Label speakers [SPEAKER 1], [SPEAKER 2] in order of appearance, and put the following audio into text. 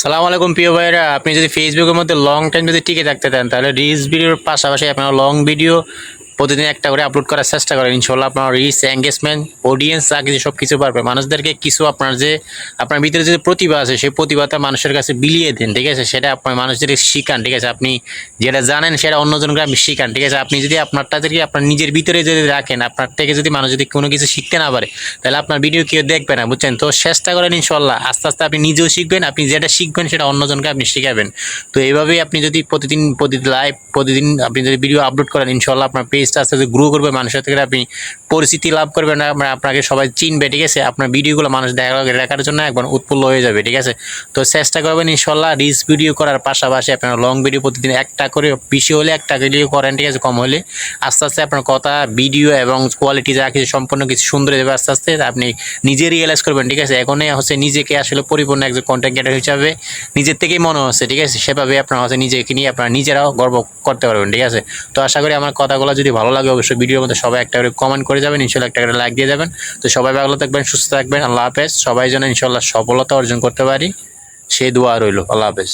[SPEAKER 1] সালাম আলাইকুম, প্রিয় ভাইরা আপনি যদি ফেসবুকের মধ্যে লং টাইম যদি টিকে থাকতে চান, তাহলে রিলস ভিডিওর পাশাপাশি আপনার লং ভিডিও প্রতিদিন একটা করে আপলোড করার চেষ্টা করেন ইনশাল্লাহ আপনার রিচ এঙ্গেজমেন্ট অডিয়েন্স যা কিছু সব কিছু পারবে মানুষদেরকে কিছু আপনার যে, আপনার ভিতরে যে প্রতিভা আছে, সেই প্রতিভাটা মানুষের কাছে বিলিয়ে দেন, ঠিক আছে? সেটা আপনার মানুষদের শিখান, ঠিক আছে? আপনি যেটা জানেন, সেটা অন্যজনকে আপনি শিখান, ঠিক আছে? আপনি যদি আপনারটা যদি আপনার নিজের ভিতরে যদি রাখেন, আপনার থেকে যদি মানুষ যদি কোনো কিছু শিখতে না পারে, তাহলে আপনার ভিডিও কেউ দেখবে না, বুঝছেন? তো চেষ্টা করেন ইনশাল্লাহ আস্তে আস্তে আপনি নিজেও শিখবেন, আপনি যেটা শিখবেন, সেটা অন্যজনকে আপনি শিখাবেন। তো এইভাবেই আপনি যদি প্রতিদিন প্রতিদিন লাইভ প্রতিদিন আপনি যদি ভিডিও আপলোড করেন ইনশাল্লাহ আপনার আস্তে আস্তে গ্রো করবে মানুষের থেকে, আপনি পরিচিতি লাভ করবেন আপনার আপনাকে সবাই চিনবে, ঠিক আছে? আপনার ভিডিওগুলো মানুষ দেখা দেখার জন্য একবার উৎফুল্ল হয়ে যাবে, ঠিক আছে? তো চেষ্টা করবেন ইনশাল্লাহ রিলস ভিডিও করার পাশাপাশি আপনার লং ভিডিও প্রতিদিন একটা করে, বেশি হলে একটা ভিডিও করেন, ঠিক আছে? কম হলে আস্তে আস্তে আপনার কথা ভিডিও এবং কোয়ালিটি যা কিছু সম্পূর্ণ কিছু সুন্দর যাবে আস্তে আস্তে, আপনি নিজে রিয়েলাইজ করবেন, ঠিক আছে? এখনই হচ্ছে নিজেকে আসলে পরিপূর্ণ একজন কন্টেন্ট ক্রিয়েটার হিসাবে নিজের থেকেই মনে হচ্ছে, ঠিক আছে? সেভাবে আপনার হচ্ছে নিজেকে নিয়ে আপনারা নিজেরাও গর্ব করতে পারবেন, ঠিক আছে? তো আশা করি আমার কথাগুলো যদি ভালো লাগে, অবশ্যই ভিডিওর মধ্যে সবাই একটা করে কমেন্ট করে যাবেন, ইনশাল্লাহ একটা করে লাইক দিয়ে যাবেন। তো সবাই ভালো থাকবেন, সুস্থ থাকবেন, আল্লাহ হাফেজ। সবাই যেন ইনশাল্লাহ সফলতা অর্জন করতে পারি সেই দোয়া রইল, আল্লাহ হাফেজ।